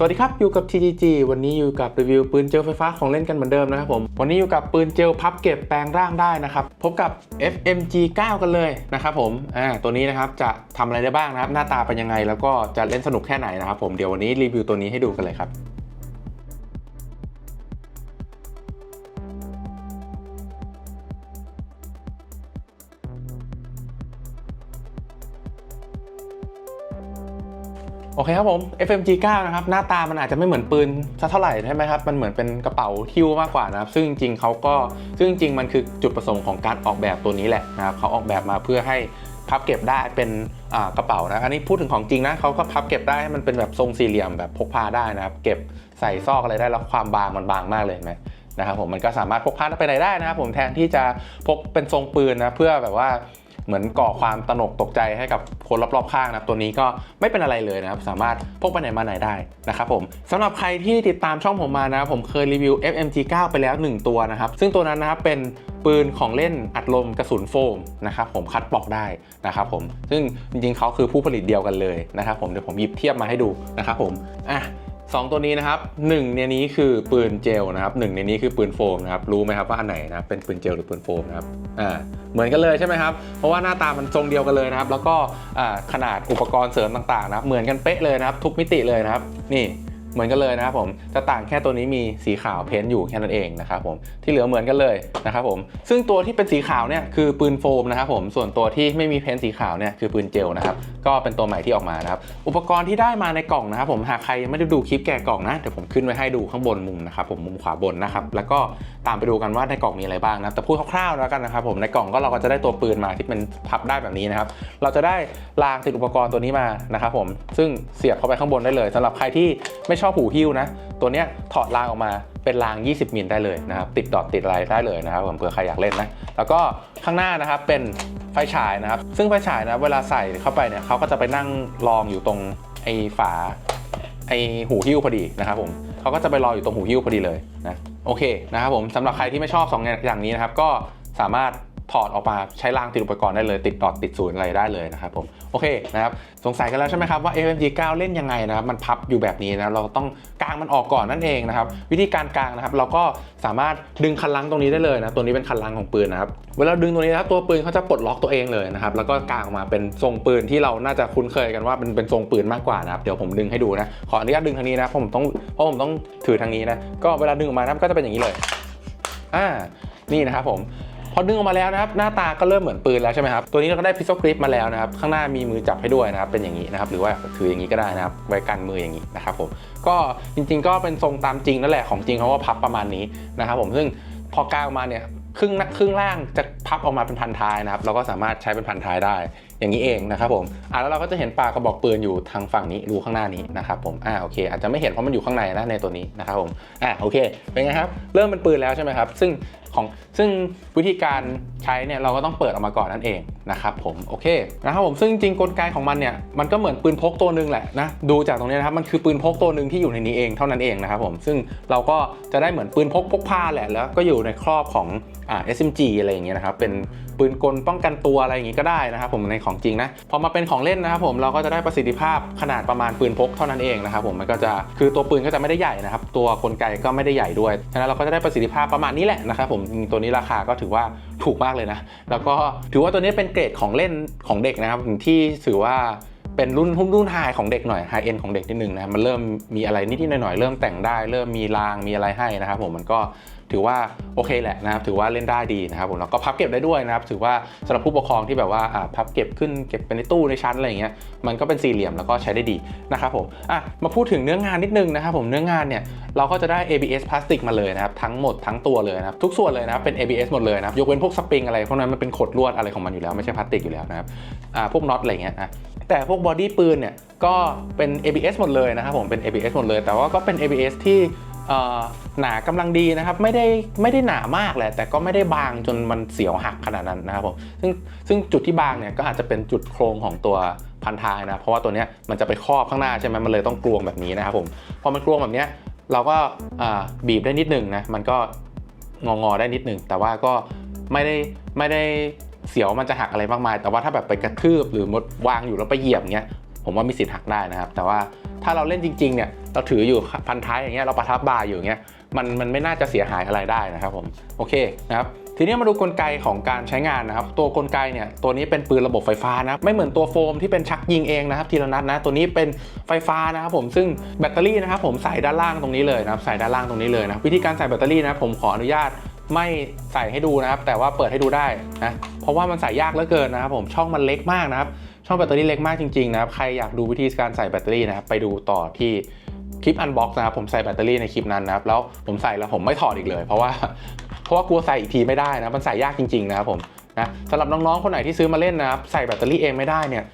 สวัสดีครับ อยู่กับ TGG วันนี้อยู่กับรีวิวปืนเจลไฟฟ้าของเล่นกันเหมือนเดิมนะครับผม วันนี้อยู่กับปืนเจลพับเก็บแปลงร่างได้นะครับ พบกับ FMG 9 กันเลยนะครับผมอ่าตัวนี้นะครับจะทำอะไรได้บ้างนะครับ หน้าตาเป็นยังไง แล้วก็จะเล่นสนุกแค่ไหนนะครับผมเดี๋ยววันนี้รีวิวตัวนี้ให้ดูกันเลยครับ โอเคครับผม FMG 9 นะครับหน้าตามันอาจจะไม่เหมือนปืนสักเท่าไหร่ใช่ไหมครับ มันเหมือนเป็นกระเป๋าฮิ้วมากกว่านะครับ ซึ่งจริงๆเขาก็ซึ่งจริงๆมันคือจุดประสงค์ของการออกแบบตัวนี้แหละนะครับเขาออกแบบมาเพื่อให้พับเก็บได้เป็นกระเป๋านะ อันนี้พูดถึงของจริงนะเขาก็พับเก็บได้ให้มันเป็นแบบทรงสี่เหลี่ยมแบบพกพาได้นะครับ เก็บใส่ซอกอะไรได้แล้วความบางมันบางมากเลยไหมนะครับผมมันก็สามารถพกพาไปไหนได้นะครับผมแทนที่จะพกเป็นทรงปืนนะเพื่อแบบว่า เหมือนก่อความตระหนกตกใจให้กับคนรอบๆข้างนะครับตัวนี้ก็ไม่เป็นอะไรเลยนะครับ สามารถพกไปไหนมาไหนได้นะครับผมสำหรับใครที่ติดตามช่องผมมานะครับผมเคยรีวิว FMG 9 ไปแล้ว 1 ตัวนะครับ ซึ่งตัวนั้นนะครับเป็นปืนของเล่นอัดลมกระสุนโฟมนะครับผมคัดปลอกได้นะครับผมซึ่งจริงๆเขาคือผู้ผลิตเดียวกันเลยนะครับผมเดี๋ยวผมหยิบเทียบมาให้ดูนะครับผมอะ สองตัวนี้นะครับหนึ่งในนี้คือปืนเจลนะครับหนึ่งในนี้คือปืนโฟมนะครับรู้ไหมครับว่าอันไหนนะเป็นปืนเจลหรือปืนโฟมนะครับอ่าเหมือนกันเลยใช่ไหมครับเพราะว่าหน้าตามันทรงเดียวกันเลยนะครับ แล้วก็อ่าขนาดอุปกรณ์เสริมต่างๆนะครับเหมือนกันเป๊ะเลยนะครับทุกมิติเลยนะครับนี่ เหมือนกันเลยนะครับผมจะต่างแค่ตัวนี้มีสีขาวเพ้นท์อยู่แค่นั้นเองนะครับผมที่เหลือเหมือนกันเลยนะครับผมซึ่งตัวที่เป็นสีขาวเนี่ยคือปืนโฟมนะครับผมส่วนตัวที่ไม่มีเพ้นท์สีขาวเนี่ยคือปืนเจลนะครับก็เป็นตัวใหม่ที่ออกมานะครับอุปกรณ์ที่ได้มาในกล่องนะครับผมหากใครยังไม่ได้ดูคลิปแกะกล่องนะเดี๋ยวผมขึ้นไว้ให้ดูข้างบนมุมนะครับผมมุมขวาบนนะครับแล้วก็ตามไปดูกันว่าในกล่องมีอะไรบ้างนะแต่พูดคร่าวๆแล้วกันนะครับผมในกล่องก็เราก็จะได้ตัวปืนมาที่เป็นพับได้แบบนี้นะครับเราจะได้รางติดอุปกรณ์ตัวนี้มานะครับผมซึ่งเสียบเข้าไปข้างบนได้เลยสำหรับใครที่ไม่ชอบหูหิ้วนะ ตัวเนี้ยถอดรางออกมาเป็นราง 20 มิลได้เลยนะครับ ติดดอทติดอะไรได้เลยนะครับผมเผื่อใครอยากเล่นนะ แล้วก็ข้างหน้านะครับเป็นไฟฉายนะครับ ซึ่งไฟฉายนะเวลาใส่เข้าไปเนี่ยเขาก็จะไปนั่งรองอยู่ตรงไอ้ฝาไอ้หูหิ้วพอดีนะครับผมเขาก็จะไปรออยู่ตรงหูหิ้วพอดีเลยนะ โอเคนะครับผมสำหรับใครที่ไม่ชอบสองอย่างนี้นะครับก็สามารถ ถอดออกมาใช้รางติดอุปกรณ์ได้เลย ติดดอทติดศูนย์อะไรได้เลยนะครับผมโอเคนะครับสงสัยกันแล้วใช่ไหมครับว่า FMG 9 เล่นยังไงนะครับมันพับอยู่แบบนี้นะเราต้องกางมันออกก่อนนั่นเองนะครับวิธีการกางนะครับเราก็สามารถดึงคันลังตรงนี้ได้เลยนะตัวนี้เป็นคันลังของปืนนะครับเวลาดึงตรงนี้นะครับตัวปืนเขาจะปลดล็อกตัวเองเลยนะครับแล้วก็กางออกมาเป็นทรงปืนที่เราน่าจะคุ้นเคยกันว่าเป็นเป็นทรงปืนมากกว่านะครับเดี๋ยวผมดึงให้ดูนะขออนุญาตดึงทางนี้นะเพราะผมต้องเพราะผมต้องถือทางนี้นะก็เวลาดึงออกมานะก็จะเป็นอย่างนี้เลยอ่านี่นะครับผม อดึงออกมาแล้วนะครับหน้าตาก็เริ่มเหมือนปืนแล้วใช่ไหมครับตัวนี้เราก็ได้พิซซ่กริปมาแล้วนะครับข้างหน้ามีมือจับให้ด้วยนะครับเป็นอย่างนี้นะครับหรือว่าถืออย่างนี้ก็ได้นะครับไว้กันมืออย่างนี้นะครับผมก็จริง ๆ ก็เป็นทรงตามจริงนั่นแหละของจริงเขาก็พับประมาณนี้นะครับผมซึ่งพอกางมาเนี่ยครึ่งน้าครึ่งล่างจะพับออกมาเป็นพันท้ายนะครับเราก็สามารถใช้เป็นพันท้ายได้ อย่างนี้เองนะครับผมอ่าแล้วเราก็จะเห็นปากกระบอกปืนอยู่ทางฝั่งนี้รูข้างหน้านี้นะครับผมอ่าโอเค อาจจะไม่เห็นเพราะมันอยู่ข้างในนะในตัวนี้นะครับผมอ่าโอเคเป็นไงครับเริ่มเป็นปืนแล้วใช่ไหมครับซึ่งของซึ่งวิธีการใช้เนี่ยเราก็ต้องเปิดออกมาก่อนนั่นเองนะครับผมโอเคนะครับผมซึ่งจริงกลไกของมันเนี่ยมันก็เหมือนปืนพกตัวหนึ่งแหละนะดูจากตรงนี้นะครับมันคือปืนพกตัวหนึ่งที่อยู่ในนี้เองเท่านั้นเองนะครับผมซึ่งเราก็จะได้เหมือนปืนพกพกพาแหละแล้วก็อยู่ในครอบของอ่า SMG อะไรอย่างเงี้ยนะครับเป็น ปืนกลป้องกันตัวอะไรอย่างงี้ก็ได้นะครับผมในของจริงนะพอมาเป็นของเล่นนะครับผมเราก็จะได้ประสิทธิภาพขนาดประมาณปืนพกเท่านั้นเองนะครับผมมันก็จะคือตัวปืนก็จะไม่ได้ใหญ่นะครับตัวกลไกก็ไม่ได้ใหญ่ด้วยฉะนั้นเราก็จะได้ประสิทธิภาพประมาณนี้แหละนะครับผมตัวนี้ราคาก็ถือว่าถูกมากเลยนะ แล้วก็ถือว่าตัวนี้เป็นเกรดของเล่นของเด็กนะครับที่ถือว่าเป็นรุ่นรุ่นรุ่นไฮของเด็กหน่อยไฮเอ็นของเด็กนิดนึงนะมันเริ่มมีอะไรนิดๆหน่อยๆเริ่มแต่งได้ เริ่มมีรางมีอะไรให้นะครับผมมันก็ ถือว่าโอเคแหละนะครับถือว่าเล่นได้ดีนะครับผมแล้วก็พับเก็บได้ด้วยนะครับถือว่าสำหรับผู้ปกครองที่แบบว่าพับเก็บขึ้นเก็บเป็นในตู้ในชั้นอะไรอย่างเงี้ยมันก็เป็นสี่เหลี่ยมแล้วก็ใช้ได้ดีนะครับผมอะมาพูดถึงเนื้องานนิดนึงนะครับผมเนื้องานเนี่ยเราก็จะได้ ABS พลาสติกมาเลยนะครับทั้งหมดทั้งตัวเลยนะครับทุกส่วนเลยนะครับเป็น ABS หมดเลยนะครับยกเว้นพวกสปริงอะไรพวกนั้นมันเป็นขดลวดอะไรของมันอยู่แล้วไม่ใช่พลาสติกอยู่แล้วนะครับอ่าพวกน็อตอะไรเงี้ยนะแต่พวกบอดี้ปืนเนี่ยก็เป็น ABS หมดเลยนะครับผมเป็น ABS หมดเลย แต่ว่าก็เป็น ABS ที่ หนากำลังดีนะครับไม่ได้ไม่ได้หนามากแหละ แต่ก็ไม่ได้บางจนมันเสียวหักขนาดนั้นนะครับผมซึ่งซึ่งจุดที่บางเนี่ยก็อาจจะเป็นจุดโครงของตัวพันท้ายนะเพราะว่าตัวเนี้ยมันจะไปครอบข้างหน้าใช่ไหมมันเลยต้องกลวงแบบนี้นะครับผมพอมันกลวงแบบเนี้ยเราก็บีบได้นิดหนึงนะมันก็งองอๆได้นิดหนึงแต่ว่าก็ไม่ได้ไม่ได้เสียวมันจะหักอะไรมากมาย แต่ว่าถ้าแบบไปกระทืบหรือมดวางอยู่แล้วไปเหยียบเงี้ย ผมว่ามีสิทธิ์หักได้นะครับ แต่ว่าถ้าเราเล่นจริงๆเนี่ยเราถืออยู่พันท้ายอย่างเงี้ยเราประทับบาร์อยู่อย่างเงี้ยมันมันไม่น่าจะเสียหายอะไรได้นะครับผมโอเคนะครับทีนี้มาดูกลไกของการใช้งานนะครับ ตัวกลไกเนี่ยตัวนี้เป็นปืนระบบไฟฟ้านะครับไม่เหมือนตัวโฟมที่เป็นชักยิงเองนะครับทีละนัดนะตัวนี้เป็นไฟฟ้านะครับผมซึ่งแบตเตอรี่นะครับผมใส่ด้านล่างตรงนี้เลยนะครับใส่ด้านล่างตรงนี้เลยนะวิธีการใส่แบตเตอรี่นะผมขออนุญาตไม่ใส่ให้ดูนะครับ แต่ว่าเปิดให้ดูได้นะเพราะว่ามันใส่ยากเหลือเกินนะครับผมช่องมันเล็กมากนะครับ ช่องแบตเตอรี่เล็กมากจริงๆนะครับ ใครอยากดูวิธีการใส่แบตเตอรี่นะครับ ไปดูต่อที่คลิปอันบ็อกซ์นะครับ ผมใส่แบตเตอรี่ในคลิปนั้นนะครับ แล้วผมใส่แล้วผมไม่ถอดอีกเลย เพราะว่า เพราะว่ากลัวใส่อีกทีไม่ได้นะ มันใส่ยากจริงๆนะครับผมนะสำหรับน้องๆคนไหนที่ซื้อมาเล่นนะครับ ใส่แบตเตอรี่เองไม่ได้เนี่ย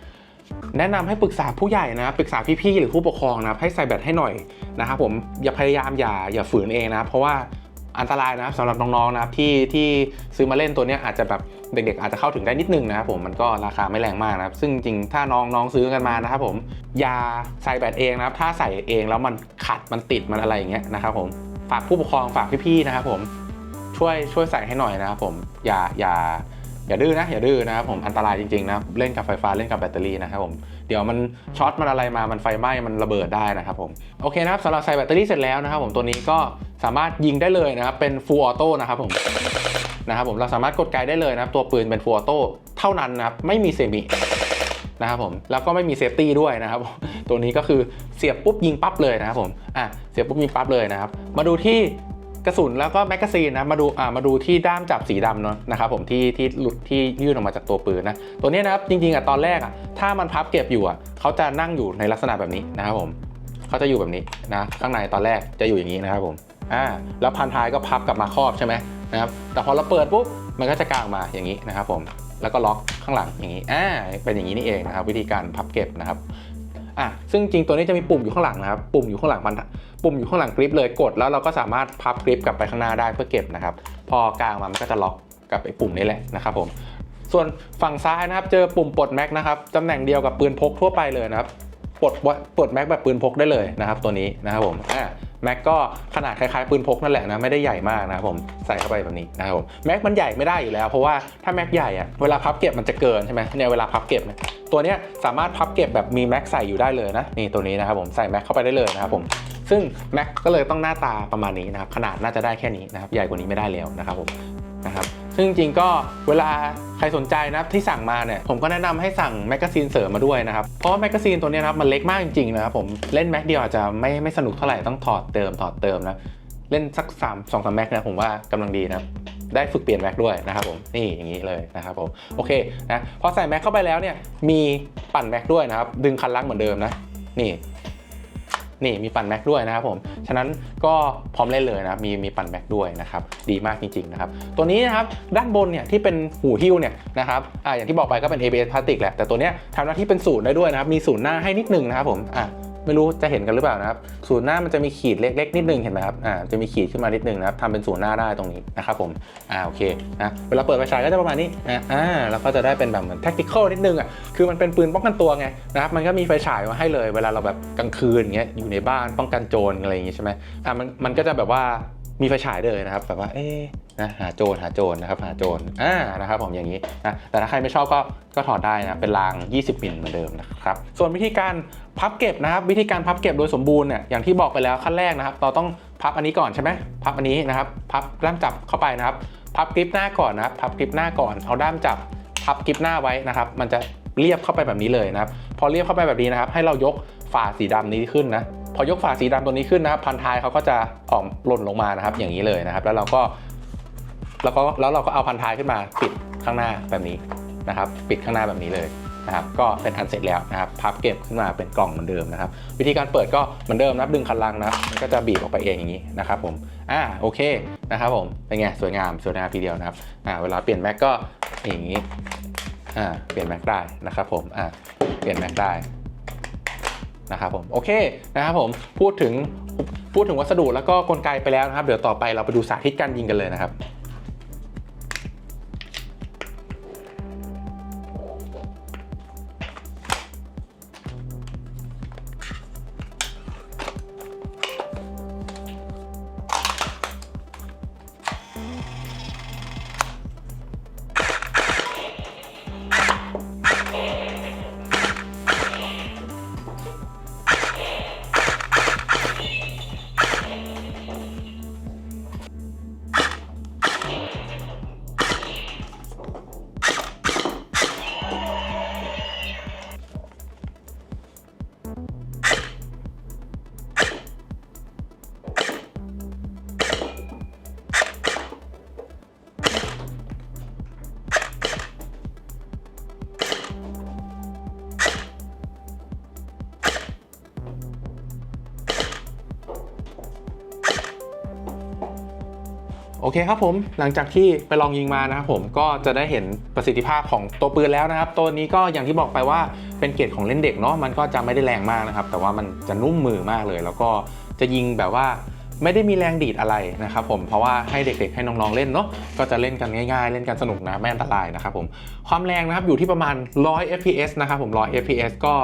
แนะนำให้ปรึกษาผู้ใหญ่นะปรึกษาพี่ๆหรือผู้ปกครองนะครับ ให้ใส่แบตให้หน่อยนะครับ ผม อย่าพยายามอย่าอย่าฝืนเองนะ เพราะว่า อันตรายนะครับสำหรับน้องๆนะครับที่ที่ซื้อมาเล่นตัวนี้อาจจะแบบเด็กๆ อาจจะเข้าถึงได้นิดนึงนะครับผมมันก็ราคาไม่แรงมากนะครับ ซึ่งจริงถ้าน้องๆซื้อกันมานะครับผมอย่าใส่แบตเองนะครับถ้าใส่เองแล้วมันขัดมันติดมันอะไรอย่างเงี้ยนะครับผมฝากผู้ปกครองฝากพี่ๆนะครับผมช่วยช่วยใส่ให้หน่อยนะครับผมอย่าอย่า อย่าดื้อนะอย่าดื้อนะครับผมอันตรายจริงๆนะเล่นกับไฟฟ้าเล่นกับแบตเตอรี่นะครับผมเดี๋ยวมันช็อตมันอะไรมามันไฟไหม้มันระเบิดได้นะครับผมโอเคนะครับสำหรับใส่แบตเตอรี่เสร็จแล้วนะครับผมตัวนี้ก็สามารถยิงได้เลยนะครับเป็น full auto นะครับผมนะครับผมเราสามารถกดไกได้เลยนะครับตัวปืนเป็น full auto เท่านั้นนะครับไม่มีเซมินะครับผมแล้วก็ไม่มีเซฟตี้ด้วยนะครับตัวนี้ก็คือเสียบปุ๊บยิงปั๊บเลยนะครับผมอะเสียบปุ๊บยิงปั๊บเลยนะครับมาดูที่ กระสุนแล้วก็แมกกาซีนนะมาดูอ่ามาดูที่ด้ามจับสีดำเนาะนะครับผมที่ที่หลุดที่ยื่นออกมาจากตัวปืนนะตัวนี้นะครับจริงๆอะตอนแรกอะถ้ามันพับเก็บอยู่อะเขาจะนั่งอยู่ในลักษณะแบบนี้นะครับผมเขาจะอยู่แบบนี้นะข้างในตอนแรกจะอยู่อย่างนี้นะครับผมอ่าแล้วพันท้ายก็พับกลับมาครอบใช่ไหมนะครับแต่พอเราเปิดปุ๊บมันก็จะกางมาอย่างนี้นะครับผมแล้วก็ล็อกข้างหลังอย่างนี้อ่าเป็นอย่างนี้นี่เองนะครับวิธีการพับเก็บนะครับ อะซึ่งจริงตัวนี้จะมีปุ่มอยู่ข้างหลังนะครับ ปุ่มอยู่ข้างหลังมัน ปุ่มอยู่ข้างหลังกริปเลยกด แล้วเราก็สามารถพับกริปกลับไปข้างหน้าได้เพื่อเก็บนะครับ พอกลางมามันก็จะล็อกกับไอ้ปุ่มนี้แหละนะครับผม ส่วนฝั่งซ้ายนะครับ เจอปุ่มปลดแม็กนะครับตำแหน่งเดียวกับปืนพกทั่วไปเลยนะครับ ปลดปลดแม็กแบบปืนพกได้เลยนะครับตัวนี้นะครับผมอ่าแม็กก็ขนาดคล้ายๆปืนพกนั่นแหละนะไม่ได้ใหญ่มากนะครับผมใส่เข้าไปแบบนี้นะครับผมแม็กมันใหญ่ไม่ได้อยู่แล้วเพราะว่าถ้าแม็กใหญ่อะเวลาพับเก็บมันจะเกินใช่ไหมเนี่ยเวลาพับเก็บเนี่ยตัวเนี้ยสามารถพับเก็บแบบมีแม็กใส่อยู่ได้เลยนะนี่ตัวนี้นะครับผมใส่แม็กเข้าไปได้เลยนะครับผมซึ่ง Mac ก็เลยต้องหน้าตาประมาณนี้นะครับขนาดน่าจะได้แค่นี้นะครับใหญ่กว่านี้ไม่ได้แล้วนะครับผมนะครับ ซึ่งจริงๆก็เวลาใครสนใจนะครับที่สั่งมาเนี่ยผมก็แนะนำให้สั่งแมกกาซีนเสริมมาด้วยนะครับเพราะว่าแมกกาซีนตัวนี้นะครับมันเล็กมากจริงๆนะครับผมเล่นแม็กเดียวอาจจะไม่ไม่สนุกเท่าไหร่ต้องถอดเติมถอดเติมนะเล่นสัก3 2 3แม็กนะผมว่ากำลังดีนะได้ฝึกเปลี่ยนแม็กด้วยนะครับผมนี่อย่างนี้เลยนะครับผมโอเคนะพอใส่แม็กเข้าไปแล้วเนี่ยมีปั่นแม็กด้วยนะครับดึงคันลักเหมือนเดิมนะนี่ นี่มีปั่นแม็กด้วยนะครับผมฉะนั้นก็พร้อมเล่นเลยนะมีมีปั่นแม็กด้วยนะครับดีมากจริงๆนะครับตัวนี้นะครับด้านบนเนี่ยที่เป็นหูหิ้วเนี่ยนะครับอ่าอย่างที่บอกไปก็เป็น ABS พลาสติกแหละแต่ตัวเนี้ยทำหน้าที่เป็นศูนย์ได้ด้วยนะครับมีศูนย์หน้าให้นิดนึงนะครับผมอ่า ไม่รู้จะเห็นกันหรือเปล่านะครับศูนย์หน้ามันจะมีขีดเล็กๆนิดนึงเห็นไหมครับอ่าจะมีขีดขึ้นมานิดนึงนะครับทำเป็นศูนย์หน้าได้ตรงนี้นะครับผมอ่าโอเคนะเวลาเปิดไฟฉายก็จะประมาณนี้นะอ่าแล้วก็จะได้เป็นแบบเหมือนแท็กติคอลนิดนึงอะคือมันเป็นปืนป้องกันตัวไงนะครับมันก็มีไฟฉายมาให้เลย เวลาเราแบบกลางคืนอย่างเงี้ยอยู่ในบ้านป้องกันโจรอะไรอย่างงี้ใช่ไหมอ่ามันมันก็จะแบบว่า มีไฟฉายเลยนะครับแบบว่าเอ๊ะนะหาโจรหาโจรนะครับหาโจรอ่านะครับผมอย่างนี้นะแต่ถ้าใครไม่ชอบก็ก็ถอดได้นะเป็นราง 20 มิลเหมือนเดิมนะครับส่วนวิธีการพับเก็บนะครับ วิธีการพับเก็บโดยสมบูรณ์เนี่ยอย่างที่บอกไปแล้วขั้นแรกนะครับ เราต้องพับอันนี้ก่อนใช่ไหมพับอันนี้นะครับ พับด้ามจับเข้าไปนะครับ พับกริปหน้าก่อนนะครับพับกริปหน้าก่อนเอาด้ามจับ พับกริปหน้าไว้นะครับ มันจะเรียบเข้าไปแบบนี้เลยนะครับ พอเรียบเข้าไปแบบนี้นะครับ ให้เรายกฝาสีดำนี้ขึ้นนะ พอยกฝาสีดำตัวนี้ขึ้นนะครับพันท้ายเขาก็จะออกหล่นลงมานะครับ อย่างนี้เลยนะครับ แล้วเราก็แล้วก็แล้วเราก็เอาพันท้ายขึ้นมาปิดข้างหน้าแบบนี้นะครับ ปิดข้างหน้าแบบนี้เลยนะครับก็เป็นอันเสร็จแล้วนะครับพับเก็บขึ้นมาเป็นกล่องเหมือนเดิมนะครับ วิธีการเปิดก็เหมือนเดิมนับดึงคันลังนะมันก็จะบีบออกไปเองอย่างนี้นะครับผมอ่าโอเคนะครับผมเป็นไงสวยงามสวยงามทีเดียวนะครับอ่าเวลาเปลี่ยนแม็กก็อย่างนี้อ่าเปลี่ยนแม็กได้นะครับผมอ่าเปลี่ยนแม็กได้ นะครับผมโอเคนะครับผมพูดถึงพูดถึงวัสดุแล้วก็กลไกไปแล้วนะครับ เดี๋ยวต่อไปเราไปดูสาธิตการยิงกันเลยนะครับ โอเคครับผมหลังจากที่ไปลองยิงมานะครับผมก็จะได้เห็นประสิทธิภาพของตัวปืนแล้วนะครับ ตัวนี้ก็อย่างที่บอกไปว่าเป็นเกรดของเล่นเด็กเนาะมันก็จะไม่ได้แรงมากนะครับ แต่ว่ามันจะนุ่มมือมากเลย แล้วก็จะยิงแบบว่า ไม่ได้มีแรงดีดอะไรนะครับผมเพราะว่าให้เด็กๆให้น้องๆเล่นเนาะก็จะเล่นกันง่ายๆ เล่นกันสนุกนะไม่อันตรายนะครับผมความแรงนะครับอยู่ที่ประมาณ 100 fps นะครับผม 100 fps ก็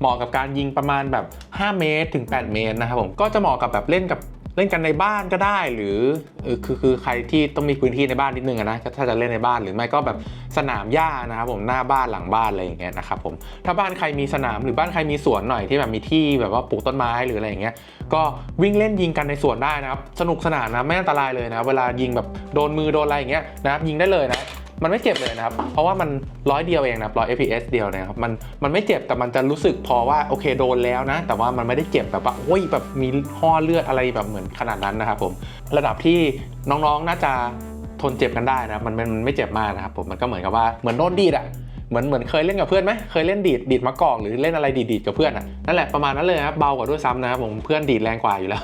เหมาะกับการยิงประมาณแบบ 5 เมตรถึง 8 เมตรนะครับผมก็จะเหมาะกับแบบเล่นกับ เล่นกันในบ้านก็ได้หรือเออคือคือใครที่ต้องมีพื้นที่ในบ้านนิดนึงอะนะถ้าจะเล่นในบ้านหรือไม่ก็แบบสนามหญ้านะครับผมหน้าบ้านหลังบ้านอะไรอย่างเงี้ยนะครับผมถ้าบ้านใครมีสนามหรือบ้านใครมีสวนหน่อยที่แบบมีที่แบบว่าปลูกต้นไม้หรืออะไรอย่างเงี้ยก็วิ่งเล่นยิงกันในสวนได้นะครับสนุกสนานนะไม่อันตรายเลยนะเวลายิงแบบโดนมือโดนอะไรอย่างเงี้ยนะครับยิงได้เลยนะ มันไม่เจ็บเลยนะครับ เพราะว่ามันร้อยเดียวเองนะร้อย fps เดียวนะครับ มันมันไม่เจ็บแต่มันจะรู้สึกพอว่าโอเคโดนแล้วนะ แต่ว่ามันไม่ได้เจ็บแบบว่าโอ้ยแบบมีห่อเลือดอะไรแบบเหมือนขนาดนั้นนะครับผม ระดับที่น้องๆน่าจะทนเจ็บกันได้นะมันมันมันไม่เจ็บมากนะครับผมมันก็เหมือนกับว่าเหมือนโดนดีดอะ เหมือนเหมือนเคยเล่นกับเพื่อนไหมเคยเล่นดีดดีดมะกอกหรือเล่นอะไรดีดดีดกับเพื่อนอะนั่นแหละประมาณนั้นเลยครับเบากว่าด้วยซ้ำนะครับผมเพื่อนดีดแรงกว่าอยู่แล้ว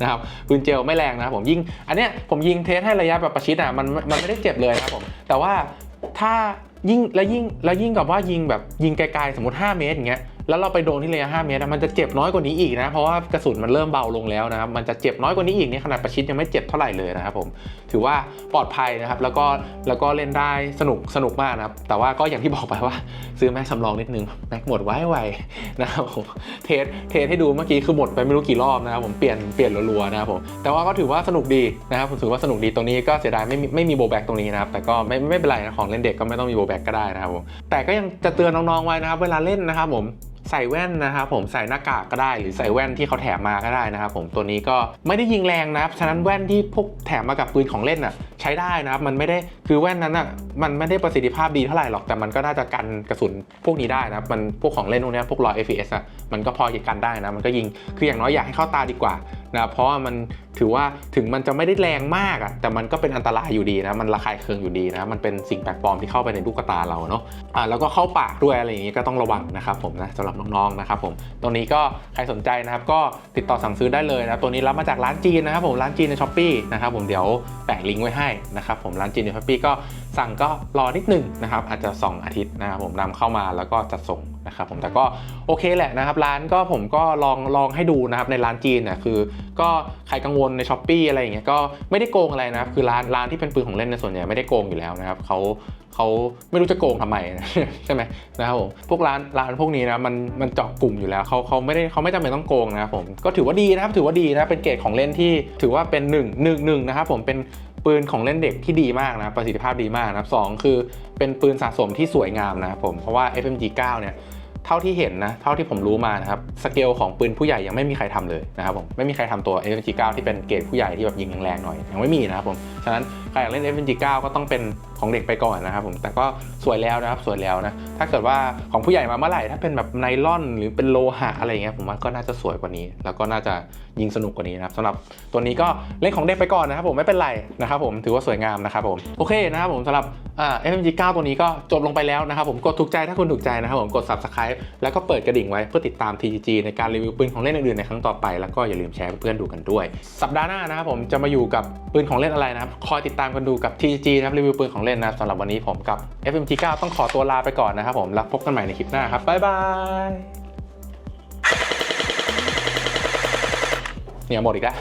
นะครับปืนเจลไม่แรงนะครับผมยิงอันเนี้ยผมยิงเทสให้ระยะแบบประชิดอะมันมันไม่ได้เจ็บเลยนะครับผมแต่ว่าถ้า ยิ่งแล้วยิ่งแล้วยิ่งกับว่ายิงแบบยิงไกลๆสมมติ 5 เมตรอย่างเงี้ยแล้วเราไปโดนที่ระยะ5เมตรมันจะเจ็บน้อยกว่านี้อีกนะเพราะว่ากระสุนมันเริ่มเบาลงแล้วนะครับมันจะเจ็บน้อยกว่านี้อีกนี่ขนาดประชิดยังไม่เจ็บเท่าไหร่เลยนะครับผมถือว่าปลอดภัยนะครับแล้วก็แล้วก็เล่นได้สนุกสนุกมากนะครับแต่ว่าก็อย่างที่บอกไปว่าซื้อแม็กสำรองนิดนึงแม็กหมดไว้ไวนะครับผมเทสเทสให้ดูเมื่อกี้คือหมดไปไม่รู้กี่รอบนะครับผมเปลี่ยนเปลี่ยนรัวๆนะครับผมแต่ว่าก็ถือว่าสนุกดีนะครับผมถือว่าสนุกดีตรงนี้ก็เสียดายไม่ไม่มีโบแบ็กตรงนี้นะครับแต่ก็ไม่ไม่เป็นไรนะของเล่นเด็กก็ไม่ต้องมีโบแบ็กก็ได้นะครับผมแต่ก็ยังจะเตือนน้องๆไว้นะครับเวลาเล่นนะครับผมใส่แว่นนะครับผมใส่หน้ากากก็ได้หรือใส่แว่นที่เขาแถมมาก็ได้นะครับผมตัวนี้ก็ไม่ได้ยิงแรงนะครับฉะนั้นแว่นที่พวกแถมมากับปืนของเล่นอะใช้ได้นะครับมันไม่ได้คือแว่นนั้นอะมันไม่ได้ประสิทธิภาพดีเท่าไหร่หรอกแต่มันก็น่าจะกันกระสุนพวกนี้ได้นะครับมันพวกของเล่นพวกเนี้ยพวกรอย fps อะมันก็พอจะกันได้นะมันก็ยิงคืออย่างน้อยอยากให้เข้าตาดีกว่า นะเพราะมันถือว่าถึงมันจะไม่ได้แรงมากอะแต่มันก็เป็นอันตรายอยู่ดีนะ มันระคายเคืองอยู่ดีนะ มันเป็นสิ่งแปลกปลอมที่เข้าไปในลูกตาเราเนาะอ่าแล้วก็เข้าปากด้วยอะไรอย่างงี้ก็ต้องระวังนะครับผมนะสำหรับน้องๆนะครับผมตรงนี้ก็ใครสนใจนะครับก็ติดต่อสั่งซื้อได้เลยนะตัวนี้รับมาจากร้านจีนนะครับผมร้านจีนในช้อปปีนะครับผมเดี๋ยวแปะลิงก์ไว้ให้นะครับผมร้านจีนในช้อปปีก็ สั่งก็รอนิดหนึ่งนะครับอาจจะ 2 อาทิตย์นะครับผมนำเข้ามาแล้วก็จัดส่งนะครับผมแต่ก็โอเคแหละนะครับร้านก็ผมก็ลองลองให้ดูนะครับในร้านจีนเนี่ยคือก็ใครกังวลในช้อปปีอะไรอย่างเงี้ยก็ไม่ได้โกงอะไรนะครับคือร้านร้านที่เป็นปืนของเล่นในส่วนใหญ่ไม่ได้โกงอยู่แล้วนะครับเขาเขาไม่รู้จะโกงทำไมใช่ไหมนะครับผมพวกร้านร้านพวกนี้นะมันมันเจาะกลุ่มอยู่แล้วเขาเขาไม่ได้เขาไม่จำเป็นต้องโกงนะครับผมก็ถือว่าดีนะครับถือว่าดีนะเป็นเกรดของเล่นที่ถือว่าเป็นหนึ่งหนึ่งหนึ่งนะครับผมเป็น ปืนของเล่นเด็กที่ดีมากนะประสิทธิภาพดีมากนะครับสองคือเป็นปืนสะสมที่สวยงามนะครับผมเพราะว่า FMG 9 เนี่ยเท่าที่เห็นนะเท่าที่ผมรู้มานะครับสเกลของปืนผู้ใหญ่ยังไม่มีใครทำเลยนะครับผมไม่มีใครทำตัว FMG9 ที่เป็นเกรดผู้ใหญ่ที่แบบยิงแรงๆหน่อยยังไม่มีนะครับผมฉะนั้น รอยากเล่น FMG9 ก็ต้องเป็นของเด็กไปก่อนนะครับผมแต่ก็สวยแล้วนะครับสวยแล้วนะถ้าเกิดว่าของผู้ใหญ่มาเมื่อไหร่ถ้าเป็นแบบไนล่อนหรือเป็นโลหะอะไรอย่างเงี้ยผมว่าก็น่าจะสวยกว่านี้ แล้วก็น่าจะยิงสนุกกว่านี้นะครับสำหรับตัวนี้ก็เล่นของเด็กไปก่อนนะครับผมไม่เป็นไรนะครับผมถือว่าสวยงามนะครับผมโอเคนะครับผมสำหรับอ่า FMG9 ตัวนี้ก็จบลงไปแล้วนะครับผมกดถูกใจถ้าคุณถูกใจนะครับผมกด subscribe แล้วก็เปิดกระดิ่งไว้เพื่อติดตาม TGG ในการรีวิวปืนของเล่นอื่นๆในครั้งต่อไป แล้วก็อย่าลืมแชร์เพื่อนดูกันด้วย สัปดาห์หน้านะครับผมจะมาอยู่กับปืนของเล่นอะไรนะครับคอยติดตามกันดูกับ TGG นะครับรีวิวปืนของเล่นนะครับสำหรับวันนี้ผมกับ FMT9 ต้องขอตัวลาไปก่อนนะครับผมแล้วพบกันใหม่ในคลิปหน้าครับบ๊ายบายเนี่ยหมดอีกแล้ว